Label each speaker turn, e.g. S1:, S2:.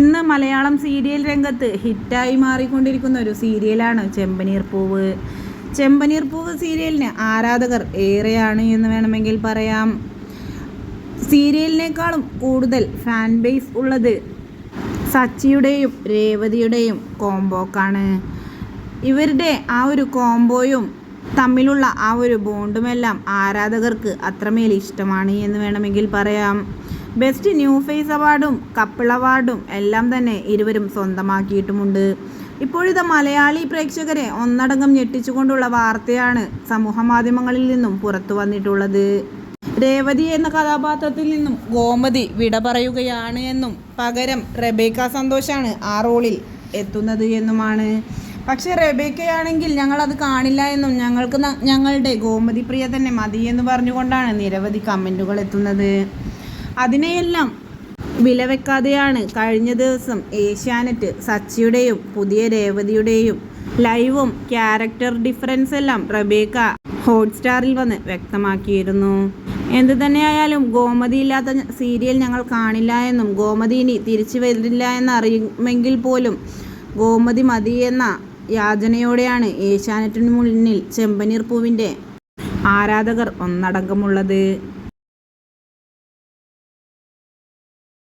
S1: ഇന്ന് മലയാളം സീരിയൽ രംഗത്ത് ഹിറ്റായി മാറിക്കൊണ്ടിരിക്കുന്ന ഒരു സീരിയലാണ് ചെമ്പനീർ പൂവ്. ചെമ്പനീർ പൂവ് സീരിയലിന് ആരാധകർ ഏറെയാണ് എന്ന് വേണമെങ്കിൽ പറയാം. സീരിയലിനേക്കാളും കൂടുതൽ ഫാൻ ബേസ് ഉള്ളത് സച്ചിയുടെയും രേവതിയുടെയും കോംബോക്കാണ്. ഇവരുടെ ആ ഒരു കോംബോയും തമ്മിലുള്ള ആ ഒരു ബോണ്ടുമെല്ലാം ആരാധകർക്ക് അത്രമേൽ ഇഷ്ടമാണ് എന്ന് വേണമെങ്കിൽ പറയാം. ബെസ്റ്റ് ന്യൂ ഫേസ് അവാർഡും കപ്പിൾ അവാർഡും എല്ലാം തന്നെ ഇരുവരും സ്വന്തമാക്കിയിട്ടുമുണ്ട്. ഇപ്പോഴിത് മലയാളി പ്രേക്ഷകരെ ഒന്നടങ്കം ഞെട്ടിച്ചുകൊണ്ടുള്ള വാർത്തയാണ് സമൂഹ മാധ്യമങ്ങളിൽ നിന്നും പുറത്തു വന്നിട്ടുള്ളത്. രേവതി എന്ന കഥാപാത്രത്തിൽ നിന്നും ഗോമതി വിട പറയുകയാണ് എന്നും പകരം റബേക്ക സന്തോഷാണ് ആ റോളിൽ എത്തുന്നത് എന്നുമാണ്. പക്ഷേ റബേക്കയാണെങ്കിൽ ഞങ്ങളത് കാണില്ല എന്നും ഞങ്ങൾക്ക് ഞങ്ങളുടെ ഗോമതി പ്രിയ തന്നെ മതി എന്ന് പറഞ്ഞുകൊണ്ടാണ് നിരവധി കമന്റുകൾ എത്തുന്നത്. അതിനെയെല്ലാം വിലവെക്കാതെയാണ് കഴിഞ്ഞ ദിവസം ഏഷ്യാനെറ്റ് സച്ചിയുടെയും പുതിയ രേവതിയുടെയും ലൈവും ക്യാരക്ടർ ഡിഫറൻസ് എല്ലാം റബേക്ക ഹോട്ട്സ്റ്റാറിൽ വന്ന് വ്യക്തമാക്കിയിരുന്നു. എന്തു തന്നെയായാലും ഗോമതി ഇല്ലാത്ത സീരിയൽ ഞങ്ങൾ കാണില്ല എന്നും ഗോമതി ഇനി തിരിച്ചു വരില്ല എന്നറിയുമെങ്കിൽ പോലും ഗോമതി മതി എന്ന യാചനയോടെയാണ് ഏഷ്യാനെറ്റിന് മുന്നിൽ ചെമ്പനീർ പൂവിന്റെ ആരാധകർ ഒന്നടങ്കമുള്ളത്.